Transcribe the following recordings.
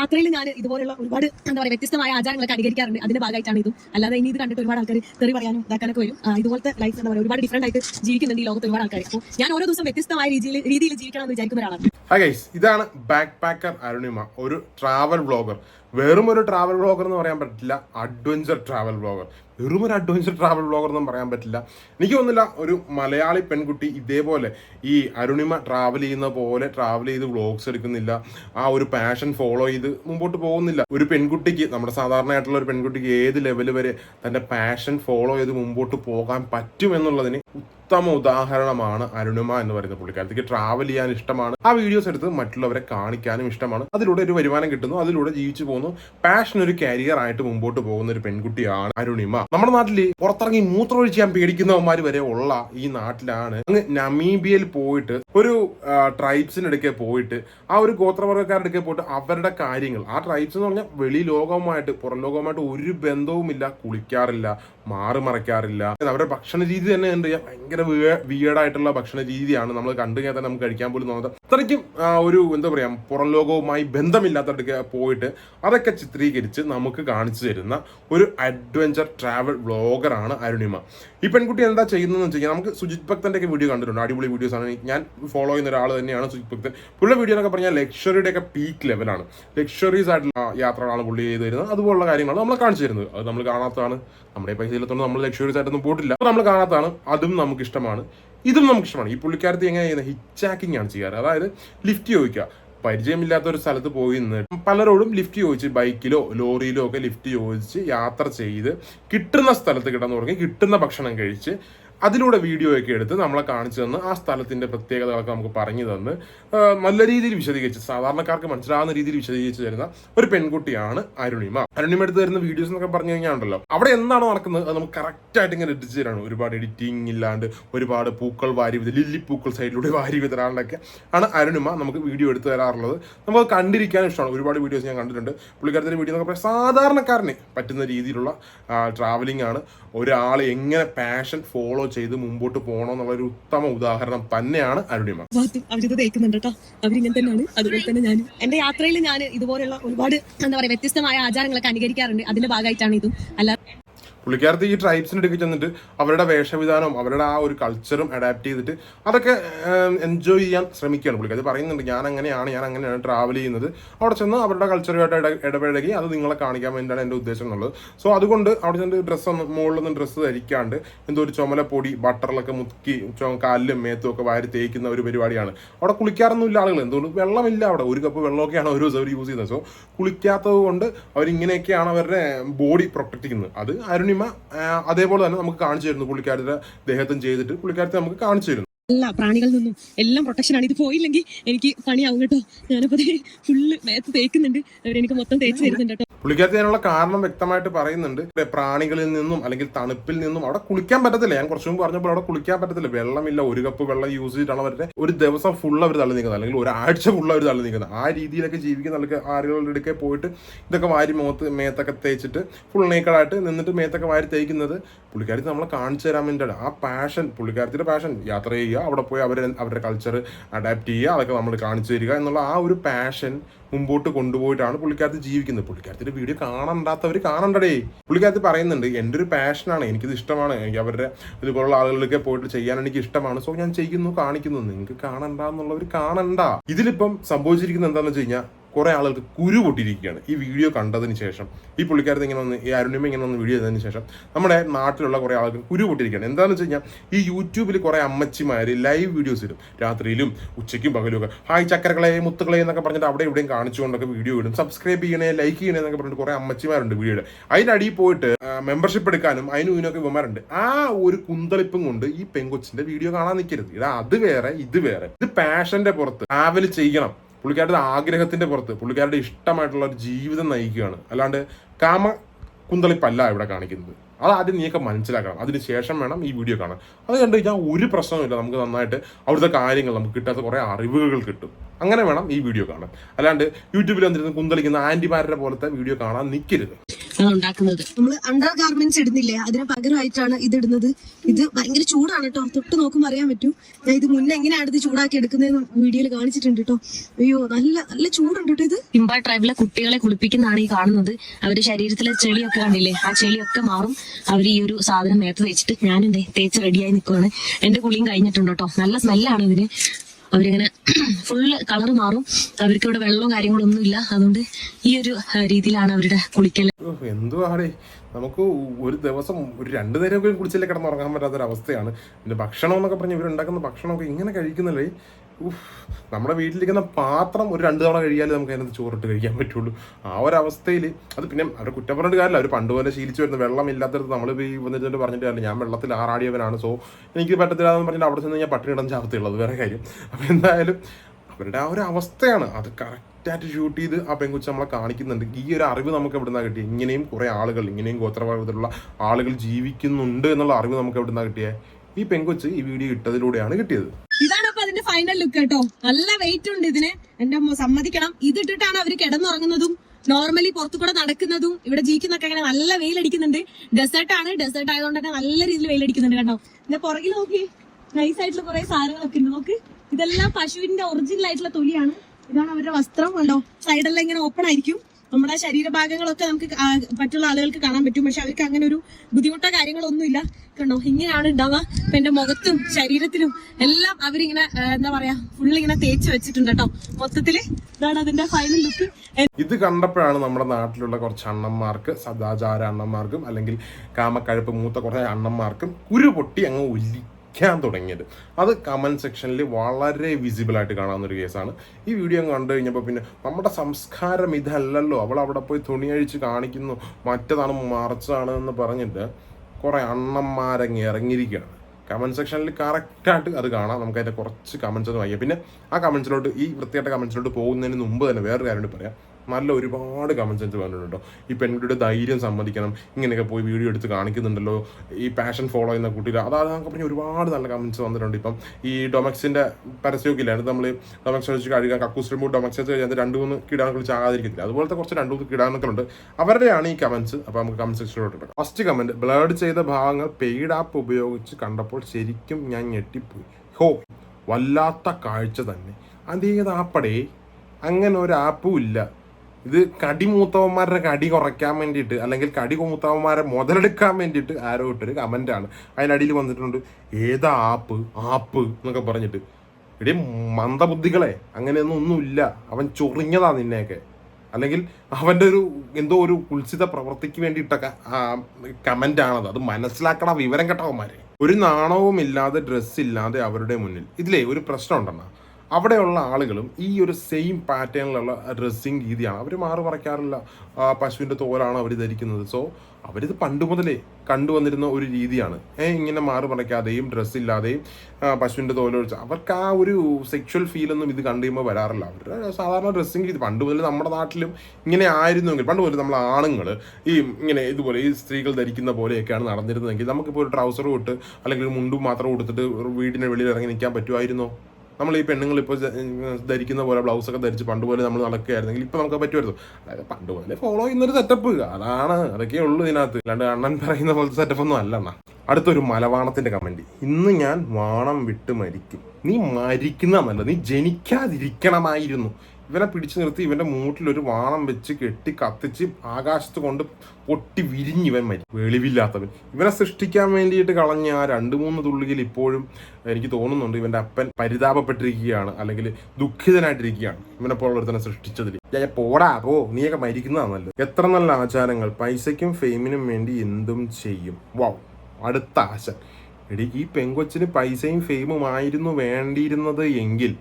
യാത്രയിൽ ഞാൻ ഇതുപോലുള്ള ഒരുപാട് എന്താ പറയുക വ്യത്യസ്തമായ ആചാരങ്ങളൊക്കെ അനുകരിക്കാറുണ്ട് അതിന്റെ ഭാഗമായിട്ടാണ് ഇതും. അല്ലാതെ ഇനി ഇത് കണ്ടിട്ട് ഒരുപാട് ആൾക്കാർ തെറി പറയാനും ഇതാക്കാനൊക്കെ വരും. ഇതുപോലത്തെ ലൈഫ് എന്താ പറയുക ഒരുപാട് ഡിഫറെന്റ് ആയിട്ട് ജീവിക്കുന്നുണ്ട് ഈ ലോകത്ത് ഒരുപാട് ആൾക്കാർ അപ്പോൾ ഞാൻ ഓരോ ദിവസം വ്യത്യസ്തമായ രീതിയിൽ രീതിയിൽ ജീവിക്കണം എന്ന് വിചാരിക്കുന്ന ഒരാളാണ്. ഇതാണ് ബാക്ക് പാക്കർ അരുണിമ ഒരു ട്രാവൽ വ്ളോഗർ വെറും ഒരു ട്രാവൽ ബ്ലോഗർ എന്ന് പറയാൻ പറ്റില്ല. അഡ്വഞ്ചർ ട്രാവൽ ബ്ലോഗർ വെറും ഒരു അഡ്വഞ്ചർ ട്രാവൽ ബ്ലോഗർ എന്നും പറയാൻ പറ്റില്ല. എനിക്ക് തോന്നുന്നില്ല ഒരു മലയാളി പെൺകുട്ടി ഇതേപോലെ ഈ അരുണിമ ട്രാവൽ ചെയ്യുന്ന പോലെ ട്രാവൽ ചെയ്ത് വ്ളോഗ്സ് എടുക്കുന്നില്ല. ആ ഒരു പാഷൻ ഫോളോ ചെയ്ത് മുമ്പോട്ട് പോകുന്നില്ല. ഒരു പെൺകുട്ടിക്ക് നമ്മുടെ സാധാരണയായിട്ടുള്ള ഒരു പെൺകുട്ടിക്ക് ഏത് ലെവൽ വരെ തന്റെ പാഷൻ ഫോളോ ചെയ്ത് മുമ്പോട്ട് പോകാൻ പറ്റും എന്നുള്ളതിന് ഉത്തമ ഉദാഹരണമാണ് അരുണിമ എന്ന് പറയുന്ന പുള്ളിക്കാരത്തേക്ക് ട്രാവൽ ചെയ്യാൻ ഇഷ്ടമാണ്. ആ വീഡിയോസ് എടുത്ത് മറ്റുള്ളവരെ കാണിക്കാനും ഇഷ്ടമാണ്. അതിലൂടെ ഒരു വരുമാനം കിട്ടുന്നു. അതിലൂടെ ജീവിച്ചു പോകുന്നു. പാഷൻ ഒരു കരിയർ ആയിട്ട് മുമ്പോട്ട് പോകുന്ന ഒരു പെൺകുട്ടിയാണ് അരുണിമ. നമ്മുടെ നാട്ടിൽ പുറത്തിറങ്ങി മൂത്രമൊഴിക്കാൻ പേടിക്കുന്നവന്മാർ വരെ ഉള്ള ഈ നാട്ടിലാണ്. അങ്ങ് നമീബിയയിൽ പോയിട്ട് ഒരു ട്രൈബ്സിനിടയ്ക്ക് പോയിട്ട് ആ ഒരു ഗോത്രവർഗക്കാരുടെ പോയിട്ട് അവരുടെ കാര്യങ്ങൾ. ആ ട്രൈബ്സ് എന്ന് പറഞ്ഞാൽ വെളി ലോകവുമായിട്ട് പുറം ലോകവുമായിട്ട് ഒരു ബന്ധവുമില്ല കുളിക്കാറില്ല മാറി മറയ്ക്കാറില്ല. അവരുടെ ഭക്ഷണ രീതി തന്നെ എന്ത് ചെയ്യാം? ഭയങ്കര വിയേഡായിട്ടുള്ള ഭക്ഷണ രീതിയാണ് നമ്മൾ കണ്ടു തന്നെ നമുക്ക് കഴിക്കാൻ പോലും തോന്നുന്നത് അത്രയ്ക്കും ഒരു എന്താ പറയാ പുറം ലോകവുമായി ബന്ധമില്ലാത്തടക്ക് പോയിട്ട് അതൊക്കെ ചിത്രീകരിച്ച് നമുക്ക് കാണിച്ചു തരുന്ന ഒരു അഡ്വഞ്ചർ ട്രാവൽ വ്ളോഗറാണ് അരുണിമ. ഈ പെൺകുട്ടി എന്താ ചെയ്യുന്നതെന്ന് വെച്ച് കഴിഞ്ഞാൽ നമുക്ക് സുജിത് ഭക്തന്റെ ഒക്കെ വീഡിയോ കണ്ടിട്ടുണ്ട്. അടിപൊളി വീഡിയോസ് ആണ്. ഞാൻ ഫോളോ ചെയ്യുന്ന ഒരാൾ തന്നെയാണ് സുജിത് ഭക്തൻ. പുള്ളിയുടെ വീഡിയോ എന്നൊക്കെ പറഞ്ഞാൽ ലക്ഷറിയുടെ ഒക്കെ പീക്ക് ലെവലാണ് ലക്ഷറീസ് ആയിട്ടുള്ള യാത്രകളാണ് പുള്ളി ചെയ്ത് തരുന്നത്. അതുപോലുള്ള കാര്യങ്ങളാണ് നമ്മൾ കാണിച്ചു തരുന്നത്. അത് നമ്മൾ കാണാത്തതാണ്. നമ്മുടെ പൈസ ഇല്ലാത്തതുകൊണ്ട് നമ്മൾ ലക്ഷറീസ് ആയിട്ടൊന്നും പോയിട്ടില്ല. നമ്മൾ കാണാത്തതാണ്. അതും നമുക്ക് ഇഷ്ടമാണ്. ഇതും നമുക്ക് ഇഷ്ടമാണ് ഈ പുള്ളിക്കാരത്തി എങ്ങനെ ചെയ്യുന്നത് ഹിച്ചാക്കിംഗ് ആണ് ചെയ്യാറ്. അതായത് ലിഫ്റ്റ് ചോദിക്കുക. പരിചയമില്ലാത്ത ഒരു സ്ഥലത്ത് പോയി നിന്ന് പലരോടും ലിഫ്റ്റ് ചോദിച്ച് ബൈക്കിലോ ലോറിയിലോ ഒക്കെ ലിഫ്റ്റ് ചോദിച്ച് യാത്ര ചെയ്ത് കിട്ടുന്ന സ്ഥലത്ത് കിടന്നുറങ്ങി കിട്ടുന്ന ഭക്ഷണം കഴിച്ച് അതിലൂടെ വീഡിയോ ഒക്കെ എടുത്ത് നമ്മളെ കാണിച്ചു തന്ന് ആ സ്ഥലത്തിന്റെ പ്രത്യേകതകളൊക്കെ നമുക്ക് പറഞ്ഞു തന്ന് നല്ല രീതിയിൽ വിശദീകരിച്ച് സാധാരണക്കാർക്ക് മനസ്സിലാവുന്ന രീതിയിൽ വിശദീകരിച്ച് തരുന്ന ഒരു പെൺകുട്ടിയാണ് അരുണിമ. അരുണിമ എടുത്ത് തരുന്ന വീഡിയോസ് എന്നൊക്കെ പറഞ്ഞു കഴിഞ്ഞാൽ ഉണ്ടല്ലോ. അവിടെ എന്താണ് നടക്കുന്നത്? അത് നമുക്ക് കറക്റ്റായിട്ട് ഇങ്ങനെ എഡിറ്റ് ചെയ്യാനാണ് ഒരുപാട് എഡിറ്റിംഗ് ഇല്ലാണ്ട് ഒരുപാട് പൂക്കൾ വാരി വിത ലില്ലി പൂക്കൾ സൈഡിലൂടെ വാരി വിതരാണ്ടൊക്കെ ആണ് അരുണിമ നമുക്ക് വീഡിയോ എടുത്ത് തരാറുള്ളത്. നമുക്ക് കണ്ടിരിക്കാൻ ഇഷ്ടമാണ്. ഒരുപാട് വീഡിയോസ് ഞാൻ കണ്ടിട്ടുണ്ട്. പുള്ളിക്കാരത്തിന്റെ വീഡിയോ എന്നൊക്കെ പറയാം. സാധാരണക്കാരനെ പറ്റുന്ന രീതിയിലുള്ള ട്രാവലിംഗ് ആണ്. ഒരാൾ എങ്ങനെ പാഷൻ ഫോളോ ചെയ്ത് മുമ്പോട്ട് പോകണോ എന്നുള്ള ഒരു ഉത്തമ ഉദാഹരണം തന്നെയാണ് അരുണിമ. തന്നെയാണ്. അതുപോലെ തന്നെ ഞാൻ എന്റെ യാത്രയിൽ ഞാൻ ഇതുപോലെയുള്ള ഒരുപാട് എന്താ പറയുക വ്യത്യസ്തമായ ആചാരങ്ങളൊക്കെ അനുകരിക്കാറുണ്ട്. അതിന്റെ ഭാഗമായിട്ടാണ് ഇതും. അല്ലാതെ പുള്ളിക്കാരത്തി ഈ ട്രൈബ്സിന്റെ അടുക്ക് ചെന്നിട്ട് അവരുടെ വേഷവിധാനവും അവരുടെ ആ ഒരു കൾച്ചറും അഡാപ്റ്റ് ചെയ്തിട്ട് അതൊക്കെ എൻജോയ് ചെയ്യാൻ ശ്രമിക്കുകയാണ് അത് പറയുന്നുണ്ട് ഞാൻ അങ്ങനെയാണ് ഞാൻ അങ്ങനെയാണ് ട്രാവൽ ചെയ്യുന്നത്. അവിടെ ചെന്ന് അവരുടെ കൾച്ചറുമായിട്ട് ഇട ഇടപഴകി അത് നിങ്ങളെ കാണിക്കാൻ വേണ്ടിയാണ് എന്റെ ഉദ്ദേശം എന്നുള്ളത്. സോ അതുകൊണ്ട് അവിടെ ചെന്ന് ഡ്രസ്സ് മുകളിൽ നിന്ന് ഡ്രസ്സ് ധരിക്കാണ്ട് എന്തോ ഒരു ചുമലപ്പൊടി ബട്ടറിലൊക്കെ മുക്കി കാലിലും മേത്തും ഒക്കെ വാരി തേക്കുന്ന ഒരു പരിപാടിയാണ്. അവിടെ കുളിക്കാറൊന്നുമില്ല ആളുകൾ എന്തുകൊണ്ട്? വെള്ളമില്ല അവിടെ. ഒരു കപ്പ് വെള്ളമൊക്കെയാണ് ഒരു ദിവസം അവർ യൂസ് ചെയ്യുന്നത്. സോ കുളിക്കാത്തത് കൊണ്ട് അവരിങ്ങനെയൊക്കെയാണ് അവരുടെ ബോഡി പ്രൊട്ടക്ട് ചെയ്യുന്നത്. അത് അരുണിമ ആ, അതേപോലെ തന്നെ നമുക്ക് കാണിച്ചു തരുന്നു പുള്ളിക്കാരുടെ ദേഹത്തും ചെയ്തിട്ട്. പുള്ളിക്കാരത്തെ നമുക്ക് കാണിച്ചു തരുന്നു. എല്ലാ പ്രാണികളിൽ നിന്നും എല്ലാം പ്രൊട്ടക്ഷനാണ് ഇത് പോയില്ലെങ്കിൽ എനിക്ക് പണിയാവും കേട്ടോ. ഞാനിപ്പോ ഫുള്ള് മേത്ത് തേക്കുന്നുണ്ട്. അവരെനിക്ക് മൊത്തം തേച്ച് തരുന്നുണ്ട് കേട്ടോ. കുളിക്കാത്തതിനുള്ള കാരണം വ്യക്തമായിട്ട് പറയുന്നുണ്ട്. പ്രാണികളിൽ നിന്നും അല്ലെങ്കിൽ തണുപ്പിൽ നിന്നും അവിടെ കുളിക്കാൻ പറ്റത്തില്ല. ഞാൻ കുറച്ചു പറഞ്ഞപ്പോൾ അവിടെ കുളിക്കാൻ പറ്റത്തില്ല. വെള്ളമില്ല. ഒരു കപ്പ് വെള്ളം യൂസ് ചെയ്തിട്ടാണ് അവരുടെ ഒരു ദിവസം ഫുൾ അവർ തള്ളി നിൽക്കുന്നത്. അല്ലെങ്കിൽ ഒരാഴ്ച ഫുൾ അവർ തള്ളി നിൽക്കുന്നത്. ആ രീതിയിലൊക്കെ ജീവിക്കുന്ന ആൾക്ക് ആരുകളുടെ അടുക്കെ പോയിട്ട് ഇതൊക്കെ വാരി മുഖത്ത് മേത്തൊക്കെ തേച്ചിട്ട് ഫുൾ നേക്കടായിട്ട് നിന്നിട്ട് മേത്തൊക്കെ വാരി തേക്കുന്നത് പുള്ളിക്കാരി നമ്മളെ കാണിച്ചു തരാൻ വേണ്ടിയിട്ടാണ്. ആ പാഷൻ പുള്ളിക്കാരത്തിന്റെ പാഷൻ യാത്ര ചെയ്യുക. അവിടെ പോയി അവർ അവരുടെ കൾച്ചർ അഡാപ്റ്റ് ചെയ്യുക അതൊക്കെ നമ്മൾ കാണിച്ചു തരിക എന്നുള്ള ആ ഒരു പാഷൻ മുമ്പോട്ട് കൊണ്ടുപോയിട്ടാണ് പുള്ളിക്കാരത്തി ജീവിക്കുന്നത്. പുള്ളിക്കാരത്തിന്റെ വീഡിയോ കാണണ്ടാത്തവർ കാണണ്ടടേ. പുള്ളിക്കാരത്തി പറയുന്നുണ്ട് എന്റെ ഒരു പാഷനാണ് എനിക്കിത് ഇഷ്ടമാണ്. എനിക്ക് അവരുടെ ഇതുപോലുള്ള ആളുകളിലൊക്കെ പോയിട്ട് ചെയ്യാൻ എനിക്ക് ഇഷ്ടമാണ്. സോ ഞാൻ ചെയ്യുന്നു കാണിക്കുന്നു. നിങ്ങൾക്ക് കാണണ്ട എന്നുള്ളവർ കാണണ്ട. ഇതിലിപ്പം സംഭവിച്ചിരിക്കുന്നത് എന്താണെന്ന് വെച്ച് കഴിഞ്ഞാൽ കുറെ ആളുകൾക്ക് കുരു പൊട്ടിയിരിക്കുകയാണ്. ഈ വീഡിയോ കണ്ടതിന് ശേഷം ഈ പുള്ളിക്കാരത്തെ ഇങ്ങനെ ഒന്ന് ഈ അരുണിമ ഇങ്ങനെ ഒന്ന് വീഡിയോ ചെയ്തതിന് ശേഷം നമ്മുടെ നാട്ടിലുള്ള കുറെ ആളുകൾക്ക് കുരു പൊട്ടിയിരിക്കുകയാണ്. എന്താണെന്ന് വെച്ച് കഴിഞ്ഞാൽ ഈ യൂട്യൂബിൽ കുറെ അമ്മച്ചിമാർ ലൈവ് വീഡിയോസ് ഇടും. രാത്രിയിലും ഉച്ചയ്ക്കും പകലും ഹായ് ചക്കരകളെ മുത്തുകളെ എന്നൊക്കെ പറഞ്ഞിട്ട് അവിടെ ഇവിടെയും കാണിച്ചുകൊണ്ടൊക്കെ വീഡിയോ ഇടും. സബ്സ്ക്രൈബ് ചെയ്യണേ ലൈക്ക് ചെയ്യണേ എന്നൊക്കെ പറഞ്ഞിട്ട് കുറെ അമ്മച്ചിമാരുണ്ട് വീഡിയോയുടെ അതിന്റെ അടിയിൽ പോയിട്ട് മെമ്പർഷിപ്പ് എടുക്കാനും അതിനും ഇതിനൊക്കെ ഇവന്മാരുണ്ട്. ആ ഒരു കുന്തളിപ്പും കൊണ്ട് ഈ പെങ്കൊച്ചിന്റെ വീഡിയോ കാണാൻ നിൽക്കരുത് ഇത് അത് വേറെ ഇത് വേറെ. ഇത് പാഷന്റെ പുറത്ത്. ട്രാവൽ ചെയ്യണം. പുള്ളിക്കാരുടെ ആഗ്രഹത്തിന്റെ പുറത്ത് പുള്ളിക്കാരുടെ ഇഷ്ടമായിട്ടുള്ള ഒരു ജീവിതം നയിക്കുകയാണ്. അല്ലാണ്ട് കാമ കുന്തളിപ്പല്ല ഇവിടെ കാണിക്കുന്നത്. അത് ആദ്യം നീയൊക്കെ മനസ്സിലാക്കണം. അതിന് ശേഷം വേണം ഈ വീഡിയോ കാണാൻ. അത് കണ്ടു കഴിഞ്ഞാൽ ഒരു പ്രശ്നവുമില്ല. നമുക്ക് നന്നായിട്ട് അവിടുത്തെ കാര്യങ്ങൾ നമുക്ക് കിട്ടാത്ത കുറേ അറിവുകൾ കിട്ടും. അങ്ങനെ വേണം ഈ വീഡിയോ കാണാൻ. അല്ലാണ്ട് യൂട്യൂബിൽ വന്നിരുന്ന് കുന്തളിക്കുന്ന ആന്റിമാരുടെ പോലത്തെ വീഡിയോ കാണാൻ നിൽക്കരുത് ഉണ്ടാക്കുന്നത്. നമ്മൾ അണ്ടർ ഗാർമെന്റ്സ് ഇടുന്നില്ലേ? അതിന് പകരമായിട്ടാണ് ഇത് ഇടുന്നത്. ഇത് ഭയങ്കര ചൂടാണ് കേട്ടോ. തൊട്ട് നോക്കുമ്പോൾ അറിയാൻ പറ്റും. ഞാൻ ഇത് മുന്നേ എങ്ങനെയാണ് ഇത് ചൂടാക്കി എടുക്കുന്നതെന്ന് വീഡിയോയിൽ കാണിച്ചിട്ടുണ്ട് കേട്ടോ. അയ്യോ നല്ല നല്ല ചൂടുണ്ട് കേട്ടോ ഇത്. ഹിംബ ട്രൈബിലെ കുട്ടികളെ കുളിപ്പിക്കുന്നതാണ് ഈ കാണുന്നത്. അവരുടെ ശരീരത്തിലെ ചെളിയൊക്കെ കണ്ടില്ലേ? ആ ചെളിയൊക്കെ മാറും. അവർ ഈ ഒരു സാധനം നേരത്തെ വെച്ചിട്ട് ഞാനും ദേ തേച്ച് റെഡിയായി നിൽക്കുവാണ് എന്റെ കുളിയും കഴിഞ്ഞിട്ടുണ്ട് കേട്ടോ. നല്ല സ്മെല്ലാണ് ഇതിന്. അവരിങ്ങനെ ഫുള്ള് കളർ മാറും. അവർക്ക് ഇവിടെ വെള്ളവും കാര്യങ്ങളും ഒന്നും ഇല്ല. അതുകൊണ്ട് ഈ ഒരു രീതിയിലാണ് അവരുടെ കുളിക്കൽ. എന്തുവാടേ നമുക്ക് ഒരു ദിവസം ഒരു രണ്ട് നേരമൊക്കെ കുളിച്ചില്ല കിടന്നുറങ്ങാൻ പറ്റാത്തൊരവസ്ഥയാണ്. പിന്നെ ഭക്ഷണം എന്നൊക്കെ പറഞ്ഞ് ഇവരുണ്ടാക്കുന്ന ഭക്ഷണമൊക്കെ ഇങ്ങനെ കഴിക്കുന്നല്ലേ? ഉഫ് നമ്മുടെ വീട്ടിലിരിക്കുന്ന പാത്രം ഒരു രണ്ട് തവണ കഴിയാലേ നമുക്ക് അതിനകത്ത് ചോറിട്ട് കഴിക്കാൻ പറ്റുള്ളൂ. ആ ഒരു അവസ്ഥയിൽ അത് പിന്നെ അവർ കുറ്റം പറഞ്ഞിട്ട് കാര്യമില്ല. അവർ പണ്ട് പോലെ ശീലിച്ചു വരുന്ന വെള്ളം ഇല്ലാത്തടത്ത് നമ്മൾ ഈ വന്നിട്ട് പറഞ്ഞിട്ട് ഞാൻ വെള്ളത്തിൽ ആറാടിയവനാണ് സോ എനിക്ക് പറ്റത്തില്ല എന്ന് പറഞ്ഞിട്ട് അവിടെ ചെന്ന് ഞാൻ ഇടാൻ ചാവത്തുള്ളത് വേറെ കാര്യം. അപ്പം എന്തായാലും അവരുടെ ആ ഒരു അവസ്ഥയാണ്. അത് കറക്റ്റായിട്ട് ഷൂട്ട് ചെയ്ത് ആ പെങ്കുച്ച് നമ്മളെ കാണിക്കുന്നുണ്ട്. ഈ ഒരു അറിവ് നമുക്ക് എവിടുന്നാ കിട്ടിയത് ഇങ്ങനെയും കുറേ ആളുകൾ ഇങ്ങനെയും ഗോത്രവർഗത്തിലുള്ള ആളുകൾ ജീവിക്കുന്നുണ്ട് എന്നുള്ള അറിവ് നമുക്ക് എവിടുന്നാ കിട്ടിയത് ഈ പെങ്കൊച്ച് ഈ വീഡിയോ ഇട്ടതിലൂടെയാണ് കിട്ടിയത്. ഇതാണ് അതിന്റെ ഫൈനൽ ലുക്ക് കേട്ടോ. നല്ല വെയിറ്റ് ഉണ്ട് ഇതിന്. എന്റെ അമ്മ സമ്മതിക്കണം. ഇതിട്ടിട്ടാണ് അവർ കിടന്നുറങ്ങുന്നതും നോർമലി പുറത്തു കൂടെ നടക്കുന്നതും ഇവിടെ ജീവിക്കുന്നൊക്കെ അങ്ങനെ നല്ല വെയിലടിക്കുന്നുണ്ട് ഡെസേർട്ട് ആണ്. ഡെസേർട്ട് ആയതുകൊണ്ട് തന്നെ നല്ല രീതിയിൽ വെയിലടിക്കുന്നുണ്ട് കേട്ടോ. പിന്നെ പുറകിൽ നോക്കി. നൈസ് ആയിട്ടുള്ള കുറെ സാധനങ്ങളൊക്കെ ഉണ്ട്. നോക്ക്. ഇതെല്ലാം പശുവിന്റെ ഒറിജിനൽ ആയിട്ടുള്ള തൊലിയാണ്. ഇതാണ് അവരുടെ വസ്ത്രം കണ്ടോ? സൈഡെല്ലാം ഇങ്ങനെ ഓപ്പൺ ആയിരിക്കും. നമ്മുടെ ശരീരഭാഗങ്ങളൊക്കെ നമുക്ക് മറ്റുള്ള ആളുകൾക്ക് കാണാൻ പറ്റും. പക്ഷെ അവർക്ക് അങ്ങനെ ഒരു ബുദ്ധിമുട്ടോ കാര്യങ്ങളോ ഒന്നുമില്ല കണ്ടോ? ഇങ്ങനെയാണ് ഉണ്ടാവുക അപ്പൊ എന്റെ മുഖത്തും ശരീരത്തിലും എല്ലാം അവരിങ്ങനെ എന്താ പറയാ ഫുള്ള് ഇങ്ങനെ തേച്ച് വെച്ചിട്ടുണ്ട് കേട്ടോ. മൊത്തത്തിൽ ഇതാണ് അതിന്റെ ഫൈനൽ ലുക്ക് ഇത് കണ്ടപ്പോഴാണ് നമ്മുടെ നാട്ടിലുള്ള കുറച്ച് അണ്ണന്മാർക്ക് സദാചാര അണ്ണന്മാർക്കും അല്ലെങ്കിൽ കാമക്കഴുപ്പ് മൂത്ത കുറേ അണ്ണന്മാർക്കും കുരു പൊട്ടി അങ്ങ് ഒലിക്കാൻ തുടങ്ങിയത്. അത് കമന്റ് സെക്ഷനിൽ വളരെ വിസിബിൾ ആയിട്ട് കാണാവുന്ന ഒരു കേസാണ് ഈ വീഡിയോ കണ്ടു കഴിഞ്ഞപ്പോൾ പിന്നെ നമ്മുടെ സംസ്കാരം ഇതല്ലല്ലോ. അവൾ അവിടെ പോയി തുണി അഴിച്ച് കാണിക്കുന്നു. മറ്റതാണ് മറച്ചതാണ് എന്ന് പറഞ്ഞിട്ട് കുറേ അണ്ണന്മാരങ്ങ് ഇറങ്ങിയിരിക്കുകയാണ്. കമന്റ് സെക്ഷനിൽ കറക്റ്റായിട്ട് അത് കാണാം. നമുക്ക് അതിന്റെ കുറച്ച് കമന്റ്സ് ഒന്ന് വായിക്കാം. പിന്നെ ആ കമന്റ്സിലോട്ട് ഈ വൃത്തിയായിട്ട് കമന്റ്സിലോട്ട് പോകുന്നതിന് മുമ്പ് തന്നെ വേറൊരു കാര്യം പറയാം. നല്ല ഒരുപാട് കമന്റ്സ് എനിക്ക് വന്നിട്ടുണ്ട് ഈ പെൺകുട്ടിയുടെ ധൈര്യം സമ്മതിക്കണം ഇങ്ങനെയൊക്കെ പോയി വീഡിയോ എടുത്ത് കാണിക്കുന്നുണ്ടല്ലോ ഈ പാഷൻ ഫോളോ ചെയ്യുന്ന കുട്ടികൾ അതാതൊക്കെ പറഞ്ഞ് ഒരുപാട് നല്ല കമൻസ് വന്നിട്ടുണ്ട്. ഇപ്പം ഈ ഡൊമക്സിന്റെ പരസ്യമൊക്കെ ഇല്ലായിരുന്നു. നമ്മൾ ഡൊമക്സ് വെച്ച് കഴുകാൻ കക്കൂസ് റിമൂവ് ഡൊമക്സ് വെച്ച് കഴിഞ്ഞാൽ രണ്ട് മൂന്ന് കിടാണുകൾ ചാകാതിരിക്കത്തില്ല അതുപോലത്തെ കുറച്ച് രണ്ട് മൂന്ന് കിടാണുക്കളുണ്ട് അവരുടെയാണ് ഈ കമൻസ് അപ്പോൾ നമുക്ക് കമൻസ് സെക്ഷനിലോട്ട് ഫസ്റ്റ് കമന്റ് ബ്ലേഡ് ചെയ്ത ഭാഗങ്ങൾ പെയ്ഡ് ആപ്പ് ഉപയോഗിച്ച് കണ്ടപ്പോൾ ശരിക്കും ഞാൻ ഞെട്ടിപ്പോയി. ഹോ വല്ലാത്ത കാഴ്ച തന്നെ. അതേത് ആപ്പടേ? അങ്ങനെ ഒരു ആപ്പും ഇല്ല. ഇത് കടി മൂത്തവന്മാരുടെ കടി കുറയ്ക്കാൻ വേണ്ടിയിട്ട് അല്ലെങ്കിൽ കടി മൂത്തവന്മാരെ മുതലെടുക്കാൻ വേണ്ടിയിട്ട് ആരോ ഇട്ടൊരു കമന്റ് ആണ്. അതിനടിയിൽ വന്നിട്ടുണ്ട് ഏതാ ആപ്പ്? ആപ്പ് എന്നൊക്കെ പറഞ്ഞിട്ട്. എടീ മന്ദബുദ്ധികളെ അങ്ങനെയൊന്നും ഒന്നുമില്ല. അവൻ ചൊറിഞ്ഞതാ നിന്നെയൊക്കെ. അല്ലെങ്കിൽ അവന്റെ ഒരു എന്തോ ഒരു കുൽസിത പ്രവൃത്തിക്ക് വേണ്ടിയിട്ട കമന്റ് ആണത്. അത് മനസ്സിലാക്കണ വിവരം കേട്ടവന്മാരെ ഒരു നാണവും ഇല്ലാതെ ഡ്രസ്സ് ഇല്ലാതെ അവരുടെ മുന്നിൽ. ഇതിലേ ഒരു പ്രശ്നം ഉണ്ടെന്നാ. അവിടെയുള്ള ആളുകളും ഈ ഒരു സെയിം പാറ്റേണിലുള്ള ഡ്രസ്സിങ് രീതിയാണ്. അവർ മാറി മറയ്ക്കാറില്ല പശുവിന്റെ തോലാണ് അവർ ധരിക്കുന്നത്. സോ അവരിത് പണ്ട് മുതലേ കണ്ടുവന്നിരുന്ന ഒരു രീതിയാണ്. ഇങ്ങനെ മാറി മറയ്ക്കാതെയും ഡ്രസ്സില്ലാതെയും പശുവിന്റെ തോലൊഴിച്ച് അവർക്ക് ആ ഒരു സെക്ഷൽ ഫീലൊന്നും ഇത് കണ്ടു കഴിയുമ്പോൾ വരാറില്ല. അവരുടെ സാധാരണ ഡ്രസ്സിങ് രീതി. പണ്ട് മുതൽ നമ്മുടെ നാട്ടിലും ഇങ്ങനെ ആയിരുന്നുവെങ്കിൽ പണ്ട് മുതൽ നമ്മൾ ആണുങ്ങൾ ഈ ഇങ്ങനെ ഇതുപോലെ ഈ സ്ത്രീകൾ ധരിക്കുന്ന പോലെയൊക്കെയാണ് നടന്നിരുന്നതെങ്കിൽ നമുക്കിപ്പോൾ ഒരു ട്രൗസർ ഇട്ട് അല്ലെങ്കിൽ മുണ്ടും മാത്രം കൊടുത്തിട്ട് വീടിന്റെ വെളിയിൽ ഇറങ്ങി നിൽക്കാൻ പറ്റുമായിരുന്നോ? നമ്മൾ ഈ പെണ്ണുങ്ങൾ ഇപ്പോൾ ധരിക്കുന്ന പോലെ ബ്ലൗസൊക്കെ ധരിച്ച് പണ്ട് പോലെ നമ്മൾ നടക്കുകയായിരുന്നെങ്കിൽ ഇപ്പൊ നമുക്ക് പറ്റുമായിരുന്നു. അതായത് പണ്ട് പോലെ ഫോളോ ചെയ്യുന്നൊരു സെറ്റപ്പ് അതാണ് അതൊക്കെ ഉള്ളൂ ഇതിനകത്ത്. അല്ലാണ്ട് അണ്ണൻ പറയുന്ന പോലത്തെ സെറ്റപ്പ് ഒന്നും അല്ല അണ്ണാ അടുത്തൊരു മലവാണത്തിന്റെ കമന്റ് ഇന്ന് ഞാൻ വാണം വിട്ട് മരിക്കും. നീ മരിക്കുന്ന നല്ലത് നീ ജനിക്കാതിരിക്കണമായിരുന്നു. ഇവനെ പിടിച്ചു നിർത്തി ഇവന്റെ മൂട്ടിൽ ഒരു വാണം വെച്ച് കെട്ടി കത്തിച്ച് ആകാശത്ത് കൊണ്ട് പൊട്ടി വിരിഞ്ഞ് ഇവൻ മരി വെളിവില്ലാത്തവൻ. ഇവനെ സൃഷ്ടിക്കാൻ വേണ്ടിയിട്ട് കളഞ്ഞ ആ രണ്ട് മൂന്ന് തുള്ളിയിൽ ഇപ്പോഴും എനിക്ക് തോന്നുന്നുണ്ട് ഇവന്റെ അപ്പൻ പരിതാപപ്പെട്ടിരിക്കുകയാണ് അല്ലെങ്കിൽ ദുഃഖിതനായിട്ടിരിക്കുകയാണ്. ഇവനെ പോലുള്ളൊരുത്തനെ സൃഷ്ടിച്ചതിൽ. ഞാൻ പോടാ പോ നീയൊക്കെ മരിക്കുന്നതാണ് നല്ലത്. എത്ര നല്ല ആചാരങ്ങൾ. പൈസയ്ക്കും ഫെയിമിനും വേണ്ടി എന്തും ചെയ്യും. വാവ് അടുത്ത ആശ. എടി ഈ പെങ്കൊച്ചിന് പൈസയും ഫെയിമും ആയിരുന്നു വേണ്ടിയിരുന്നത് എങ്കിൽ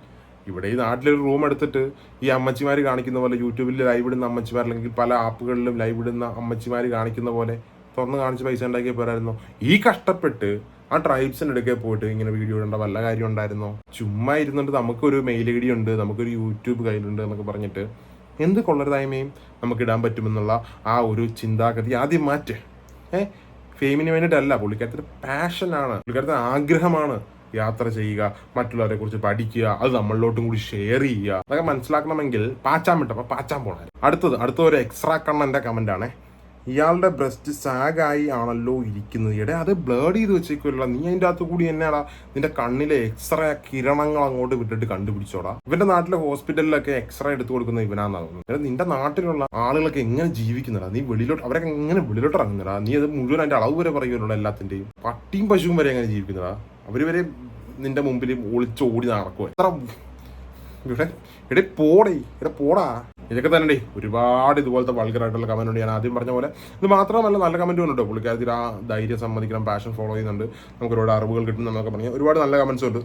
ഇവിടെ ഈ നാട്ടിലൊരു റൂം എടുത്തിട്ട് ഈ അമ്മച്ചിമാർ കാണിക്കുന്ന പോലെ യൂട്യൂബിൽ ലൈവ് ഇടുന്ന അമ്മച്ചിമാർ അല്ലെങ്കിൽ പല ആപ്പുകളിലും ലൈവ് ഇടുന്ന അമ്മച്ചിമാർ കാണിക്കുന്ന പോലെ തുറന്ന് കാണിച്ച് പൈസ ഉണ്ടാക്കിയ പോരായിരുന്നു. ഈ കഷ്ടപ്പെട്ട് ആ ട്രൈബ്സിന്റെ അടുക്കെ പോയിട്ട് ഇങ്ങനെ വീഡിയോ ഇടേണ്ട വല്ല കാര്യം ഉണ്ടായിരുന്നോ? ചുമ്മാ ഇരുന്നിട്ട് നമുക്കൊരു മെയിൽ ഐ ഡി ഉണ്ട് നമുക്കൊരു യൂട്യൂബ് കയ്യിലുണ്ട് എന്നൊക്കെ പറഞ്ഞിട്ട് എന്ത് കൊള്ളരുതായ്മയും നമുക്ക് ഇടാൻ പറ്റുമെന്നുള്ള ആ ഒരു ചിന്താഗതി ആദ്യം മാറ്റ്. ഏഹ് ഫെയിമിന് വേണ്ടിയിട്ടല്ല പുള്ളിക്കാരത്തിന് പാഷനാണ് പുള്ളിക്കാരത്തിന് ആഗ്രഹമാണ്. യാത്ര ചെയ്യുക മറ്റുള്ളവരെ കുറിച്ച് പഠിക്കുക അത് നമ്മളിലോട്ടും കൂടി ഷെയർ ചെയ്യുക. അതൊക്കെ മനസ്സിലാക്കണമെങ്കിൽ പാച്ചാൻ വിട്ടപ്പോൾ പാച്ചാൻ പോണ അടുത്തത് അടുത്ത ഒരു എക്സ്ട്രാ കണ്ണന്റെ കമന്റ് ആണ്. ഇയാളുടെ ബ്രസ്റ്റ് സാഗായി ആണല്ലോ ഇരിക്കുന്നത്. എടേ അത് ബ്ലേഡ് ചെയ്ത് വെച്ചേക്കുമല്ലോ നീ അതിന്റെ അകത്ത് കൂടി എന്നാടാ നിന്റെ കണ്ണിലെ എക്സ്റേ കിരണങ്ങൾ അങ്ങോട്ട് വിട്ടിട്ട് കണ്ടുപിടിച്ചോടാ. ഇവന്റെ നാട്ടിലെ ഹോസ്പിറ്റലിലൊക്കെ എക്സ്റേ എടുത്തു കൊടുക്കുന്ന ഇവനാന്നാ നിന്റെ നാട്ടിലുള്ള ആളുകളൊക്കെ എങ്ങനെ ജീവിക്കുന്നടാ? നീ വെളിയിലോട്ട് അവരൊക്കെ എങ്ങനെ വെളിയിലോട്ട് ഇറങ്ങുന്നടാ? നീ അത് മുഴുവൻ അതിന്റെ അളവ് വരെ പറയുമല്ലോ എല്ലാത്തിന്റെയും. പട്ടിയും പശുവും വരെ എങ്ങനെ ജീവിക്കുന്നടാ? അവർ വരെ നിന്റെ മുമ്പിൽ ഒളിച്ചോടി നടക്കുക എത്ര ഇവിടെ എടേ പോടേ ഇവിടെ പോടാ. ഇതൊക്കെ തന്നെ ഒരുപാട് ഇതുപോലത്തെ വൾഗറായിട്ടുള്ള കമന്റ് ഉണ്ട്. ഞാൻ ആദ്യം പറഞ്ഞ പോലെ ഇത് മാത്രമല്ല നല്ല കമന്റ് ഉണ്ട് പുള്ളിക്കാരത്തിൽ ആ ധൈര്യം സമ്മതിക്കണം പാഷൻ ഫോളോ ചെയ്യുന്നുണ്ട്. നമുക്ക് ഒരുപാട് അറിവുകൾ കിട്ടുന്നു എന്നൊക്കെ പറഞ്ഞാൽ ഒരുപാട് നല്ല കമന്റ്സ് ഉണ്ട്.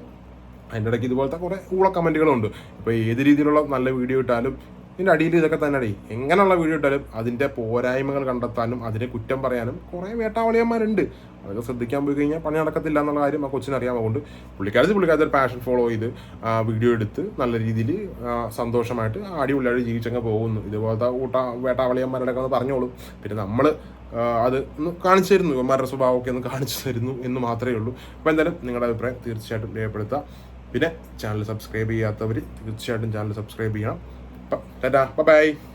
അതിന്റെ ഇടയ്ക്ക് ഇതുപോലത്തെ കുറേ ഊള കമന്റുകളുണ്ട് ഇപ്പോൾ ഏത് രീതിയിലുള്ള നല്ല വീഡിയോ ഇട്ടാലും ഇതിന്റെ അടിയിൽ ഇതൊക്കെ തന്നെയാണ് എങ്ങനെയുള്ള വീഡിയോ ഇട്ടാലും അതിന്റെ പോരായ്മകൾ കണ്ടെത്താനും അതിനെ കുറ്റം പറയാനും കുറേ വേട്ടാവളിയന്മാരുണ്ട്. അതൊക്കെ ശ്രദ്ധിക്കാൻ പോയി കഴിഞ്ഞാൽ പണി നടക്കത്തില്ല എന്നുള്ള കാര്യം ആ കൊച്ചിന് അറിയാവുന്നതുകൊണ്ട് പുള്ളിക്കാരത്ത് പുള്ളിക്കാരത്തെ പാഷൻ ഫോളോ ചെയ്ത് വീഡിയോ എടുത്ത് നല്ല രീതിയിൽ സന്തോഷമായിട്ട് അടിപൊളിയായിട്ട് ജീവിച്ചങ്ങ് പോകുന്നു. ഇതുപോലത്തെ കൂട്ട വേട്ടാവളിയന്മാരുടെ ഒന്ന് പറഞ്ഞോളൂ. പിന്നെ നമ്മൾ അത് ഒന്ന് കാണിച്ചു തരുന്നു. ഇവന്മാരുടെ സ്വഭാവമൊക്കെ ഒന്ന് കാണിച്ചു തരുന്നു എന്ന് മാത്രമേ ഉള്ളൂ. അപ്പോൾ എന്തായാലും നിങ്ങളുടെ അഭിപ്രായം തീർച്ചയായിട്ടും രേഖപ്പെടുത്തുക. പിന്നെ ചാനൽ സബ്സ്ക്രൈബ് ചെയ്യാത്തവർ തീർച്ചയായിട്ടും ചാനൽ സബ്സ്ക്രൈബ് ചെയ്യണം. അപ്പം ബൈ ബൈ.